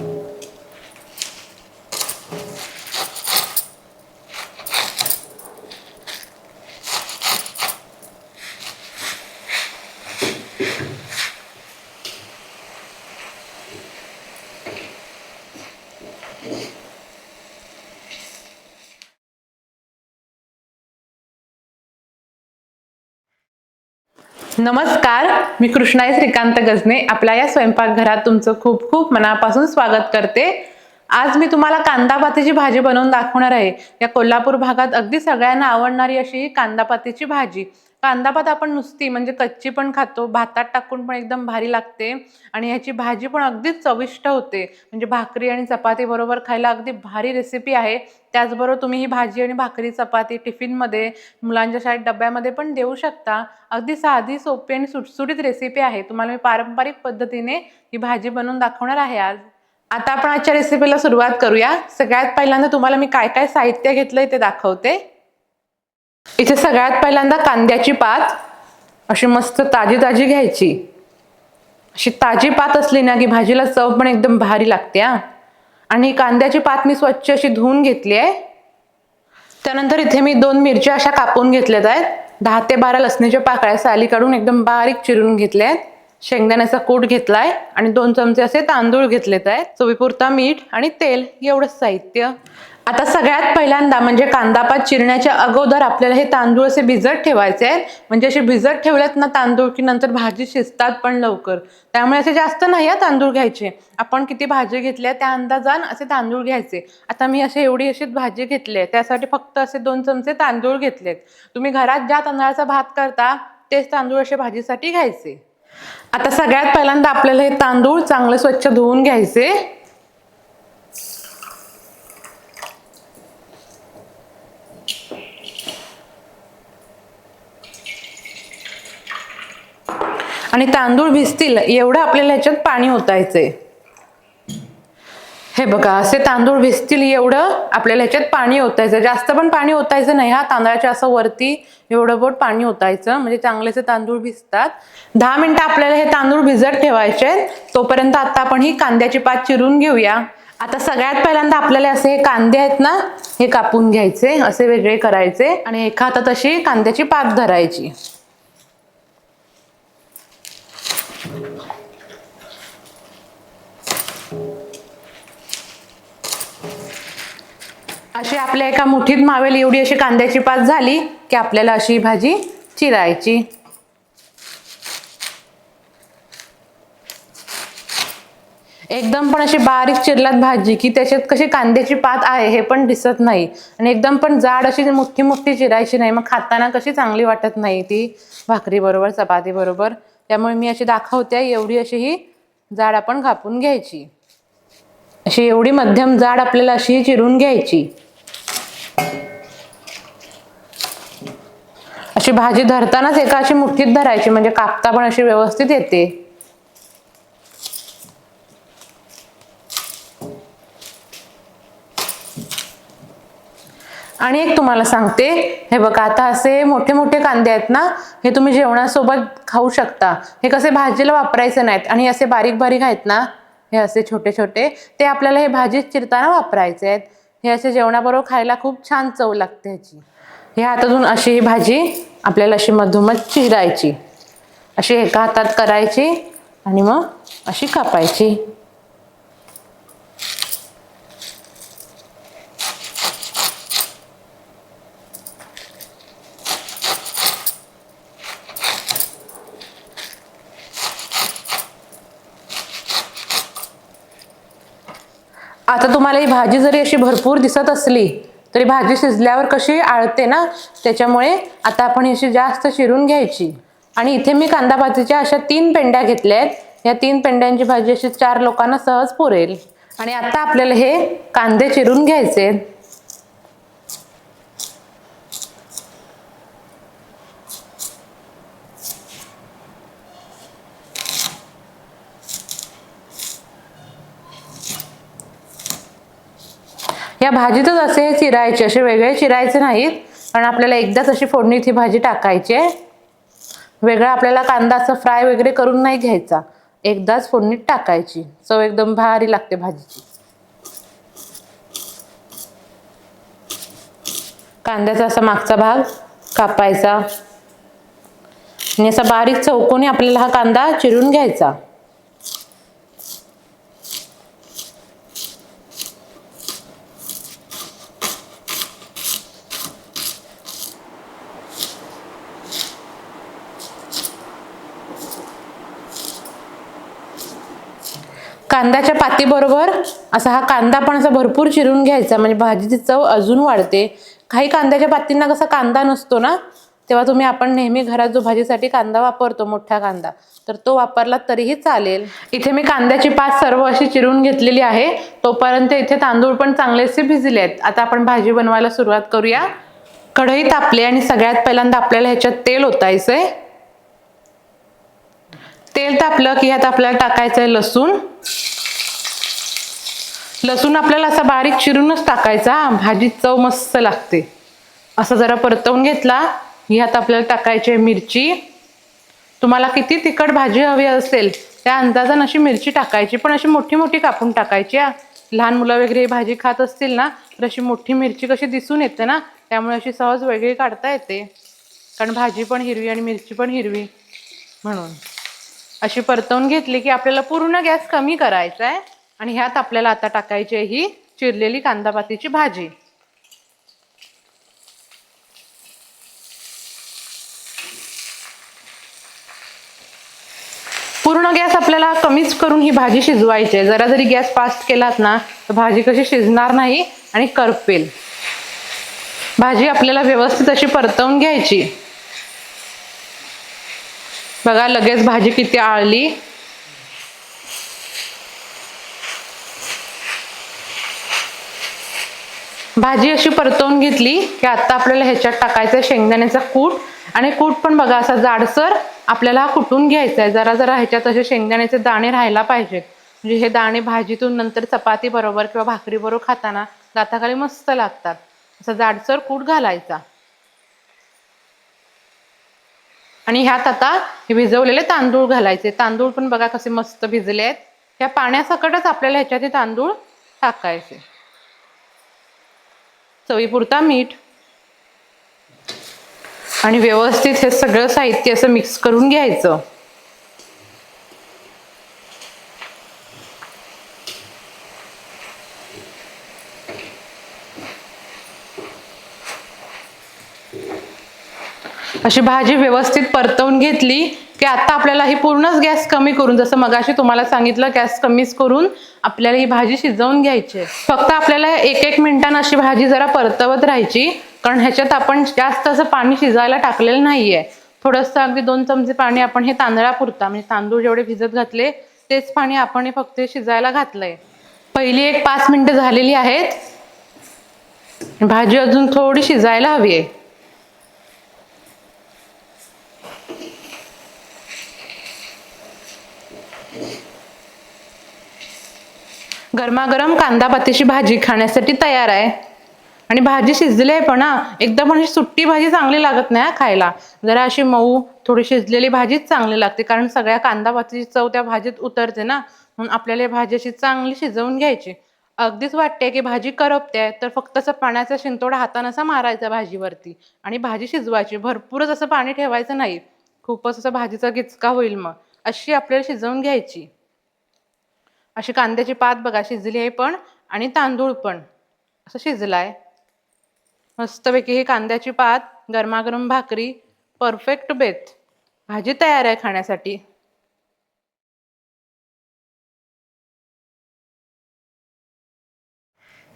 Thank you. नमस्कार मी कृष्णाई श्रीकांत गजने. आपल्या या स्वयंपाकघरात तुमचं खूप खूप मनापासून स्वागत करते. आज मी तुम्हाला कांदापातीची भाजी बनवून दाखवणार आहे. या कोल्हापूर भागात अगदी सगळ्यांना आवडणारी अशी ही कांदापातीची भाजी. कांदापात आपण नुसती म्हणजे कच्ची पण खातो भातात टाकून पण एकदम भारी लागते आणि ह्याची भाजी पण अगदीच चविष्ट होते. म्हणजे भाकरी आणि चपाती बरोबर खायला अगदी भारी रेसिपी आहे. त्याचबरोबर तुम्ही ही भाजी आणि भाकरी चपाती टिफिनमध्ये मुलांच्या शाळेत डब्यामध्ये पण देऊ शकता. अगदी साधी सोपी आणि सुटसुटीत रेसिपी आहे. तुम्हाला मी पारंपरिक पद्धतीने ही भाजी बनवून दाखवणार आहे आज. आता आपण आजच्या रेसिपीला सुरुवात करूया. सगळ्यात पहिल्यांदा तुम्हाला मी काय काय साहित्य घेतलंय ते दाखवते. इथे सगळ्यात पहिल्यांदा कांद्याची पात. अशी मस्त ताजी ताजी घ्यायची. अशी ताजी पात असली ना की भाजीला चव पण एकदम भारी लागते हा. आणि कांद्याची पात मी स्वच्छ अशी धुवून घेतली आहे. त्यानंतर इथे मी दोन मिरच्या अशा कापून घेतल्यात आहेत. दहा ते बारा लसणीच्या पाकळ्या साली काढून एकदम बारीक चिरून घेतल्या आहेत शेंगदाण्याचा कूट घेतलाय आणि दोन चमचे असे तांदूळ घेतलेत आहेत. चवीपुरता मीठ आणि तेल एवढंच साहित्य. आता सगळ्यात पहिल्यांदा म्हणजे कांदापात चिरण्याच्या अगोदर आपल्याला हे तांदूळ असे भिजत ठेवायचे आहेत. म्हणजे असे भिजत ठेवलेत ना तांदूळ की नंतर भाजी शिजतात पण लवकर. त्यामुळे असे जास्त नाही हा तांदूळ घ्यायचे. आपण किती भाजी घेतल्या त्या अंदाजान असे तांदूळ घ्यायचे. आता मी असे एवढी अशीच भाजी घेतली आहे. त्यासाठी फक्त असे दोन चमचे तांदूळ घेतलेत. तुम्ही घरात ज्या तांदळाचा भात करता तेच तांदूळ असे भाजीसाठी घ्यायचे. आता सगळ्यात पहिल्यांदा आपल्याला हे तांदूळ चांगले स्वच्छ धुवून घ्यायचे. आणि तांदूळ भिजतील एवढं आपल्याला ह्याच्यात पाणी ओतायचंय. हे बघा असे तांदूळ भिजतील एवढं आपल्याला ह्याच्यात पाणी ओतायचं जास्त पण पाणी ओतायचं नाही हा तांदळाच्या असं वरती एवढं बोट पाणी ओतायचं. म्हणजे चांगलेचे तांदूळ भिजतात. दहा मिनिटं आपल्याला हे तांदूळ भिजत ठेवायचे तोपर्यंत आता आपण ही कांद्याची पात चिरून घेऊया. आता सगळ्यात पहिल्यांदा आपल्याला असे हे कांदे आहेत ना हे कापून घ्यायचे असे वेगळे करायचे आणि एका हातात अशी कांद्याची पात धरायची. अशी आपल्या एका मुठीत मावेल एवढी अशी कांद्याची पात झाली की आपल्याला अशी भाजी चिरायची. एकदम पण अशी बारीक चिरलात भाजी की त्याच्यात कशी कांद्याची पात आहे हे पण दिसत नाही. आणि एकदम पण जाड अशी मोठी मोठी चिरायची नाही. मग खाताना कशी चांगली वाटत नाही ती भाकरी बरोबर चपाती बरोबर. त्यामुळे मी अशी दाखवते एवढी अशी ही जाड आपण कापून घ्यायची. अशी एवढी मध्यम जाड आपल्याला अशी चिरून घ्यायची. अशी भाजी धरतानाच एका अशी मुठीत धरायची म्हणजे कापता पण अशी व्यवस्थित येते. आणि एक तुम्हाला सांगते हे बघा आता असे मोठे मोठे कांदे आहेत ना हे तुम्ही जेवणासोबत खाऊ शकता. हे कसे भाजीला वापरायचे नाहीत आणि असे बारीक बारीक आहेत ना हे असे छोटे छोटे ते आपल्याला हे भाजीत चिरताना वापरायचे आहेत. हे असे जेवणाबरोबर खायला खूप छान चव लागते ह्याची. ह्या हातातून अशी ही भाजी आपल्याला अशी मधोमध चिरायची. अशी एका हातात करायची आणि मग अशी कापायची. आता तुम्हाला ही भाजी जरी अशी भरपूर दिसत असली तरी भाजी शिजल्यावर कशी आळते ना त्याच्यामुळे आता आपण ही अशी जास्त चिरून घ्यायची. आणि इथे मी कांदा भाजीच्या अशा तीन पेंड्या घेतल्या आहेत या तीन पेंड्यांची भाजी अशी चार लोकांना सहज पुरेल. आणि आता आपल्याला हे कांदे चिरून घ्यायचे या भाजीतच असे चिरायचे असे वेगळे चिरायचे नाहीत. कारण आपल्याला एकदाच अशी फोडणीत ही भाजी टाकायची आहे. वेगळा आपल्याला कांदा असं फ्राय वगैरे करून नाही घ्यायचा. एकदाच फोडणीत टाकायची. चव एकदम भारी लागते भाजीची. कांद्याचा असा मागचा भाग कापायचा. आणि असा बारीक चौकोनी आपल्याला हा कांदा चिरून घ्यायचा. कांद्याच्या पातीबरोबर असा हा कांदा पण असा भरपूर चिरून घ्यायचा म्हणजे भाजीची चव अजून वाढते. काही कांद्याच्या पातींना कसा कांदा नसतो ना तेव्हा तुम्ही आपण नेहमी घरात जो भाजीसाठी कांदा वापरतो मोठा कांदा तर तो वापरला तरीही चालेल. इथे मी कांद्याची पात सर्व अशी चिरून घेतलेली आहे. तोपर्यंत इथे तांदूळ पण चांगलेसे भिजले आहेत. आता आपण भाजी बनवायला सुरुवात करूया. कढई तापली आणि सगळ्यात पहिल्यांदा आपल्याला ह्याच्यात तेल ओतायचंय. तेल तापलं की ह्यात आपल्याला टाकायचंय लसूण. लसूण आपल्याला असा बारीक चिरूनच टाकायचा. भाजीत चव मस्त लागते. असं जरा परतवून घेतला. ह्यात आपल्याला टाकायची आहे मिरची. तुम्हाला किती तिखट भाजी हवी असेल त्या अंदाजानं अशी मिरची टाकायची. पण अशी मोठी मोठी कापून टाकायची हा. लहान मुलं वगैरे भाजी खात असतील ना तर अशी मोठी मिरची कशी दिसून येते ना त्यामुळे अशी सहज वेगळी काढता येते. कारण भाजी पण हिरवी आणि मिरची पण हिरवी म्हणून. अशी परतवून घेतली की आपल्याला पूर्ण गॅस कमी करायचा आहे आणि ह्यात आपल्याला आता टाकायची आहे ही चिरलेली कांदापातीची भाजी. पूर्ण गॅस आपल्याला कमीच करून ही भाजी शिजवायची आहे. जरा जरी गॅस फास्ट केलात ना तर भाजी कशी शिजणार नाही आणि करपेल. भाजी आपल्याला व्यवस्थित अशी परतवून घ्यायची. बघा लगेच भाजी किती आळली. भाजी अशी परतवून घेतली की आता आपल्याला ह्याच्यात टाकायचं शेंगदाण्याचा कूट. आणि कूट पण बघा असा जाडसर आपल्याला हा कुटून घ्यायचा आहे. जरा जरा ह्याच्यात असे शेंगदाण्याचे दाणे राहायला पाहिजेत. म्हणजे हे दाणे भाजीतून नंतर चपाती बरोबर किंवा भाकरी बरोबर खाताना दाताखाली मस्त लागतात. असं जाडसर कूट घालायचा. आणि ह्यात आता हे भिजवलेले तांदूळ घालायचे. तांदूळ पण बघा कसे मस्त भिजले आहेत ह्या पाण्यासकटच आपल्याला ह्याच्यात तांदूळ टाकायचे. चवीपुरता मीठ आणि व्यवस्थित हे सगळं साहित्य असं मिक्स करून घ्यायचं. अशी भाजी व्यवस्थित परतवून घेतली. की आता आपल्याला ही पूर्णच गॅस कमी करून जसं मगाशी तुम्हाला सांगितलं गॅस कमीच करून आपल्याला ही भाजी शिजवून घ्यायची आहे. फक्त आपल्याला एक एक मिनिटानं अशी भाजी जरा परतवत राहायची कारण ह्याच्यात आपण जास्त असं पाणी शिजायला टाकलेलं नाहीये. थोडंसं अगदी दोन चमचे पाणी आपण हे तांदळापुरता म्हणजे तांदूळ जेवढे भिजत घातले तेच पाणी आपण हे फक्त शिजायला घातलंय. पहिली एक पाच मिनिटं झालेली आहेत. भाजी अजून थोडी शिजायला हवी आहे. गरमागरम कांदा पातीची भाजी खाण्यासाठी तयार आहे. आणि भाजी शिजली आहे पण हा एकदम अशी सुट्टी भाजी चांगली लागत नाही खायला. जरा अशी मऊ थोडी शिजलेली भाजीच चांगली लागते. कारण सगळ्या कांदा पातीची चव त्या भाजीत उतरते ना. म्हणून आपल्याला भाजी अशी चांगली शिजवून घ्यायची. अगदीच वाटते की भाजी करपते तर फक्त असं पाण्याचा शिंतोडा हातानं असा मारायचा भाजीवरती. आणि भाजी शिजवायची. भरपूरच असं पाणी ठेवायचं नाही. खूपच असं भाजीचा गिचका होईल मग. अशी आपल्याला शिजवून घ्यायची. अशी कांद्याची पात बघा शिजली आहे पण आणि तांदूळ पण. असं शिजलाय. मस्तपैकी ही कांद्याची पात गरमागरम भाकरी परफेक्ट बेत. भाजी तयार आहे खाण्यासाठी.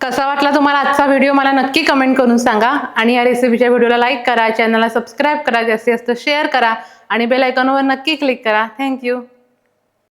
कसा वाटला तुम्हाला आजचा व्हिडिओ? मला नक्की कमेंट करून सांगा. आणि या रेसिपीच्या व्हिडिओला लाईक करा चॅनलला सबस्क्राईब करा जास्तीत जास्त शेअर करा आणि बेल आयकॉनवर नक्की क्लिक करा. थँक्यू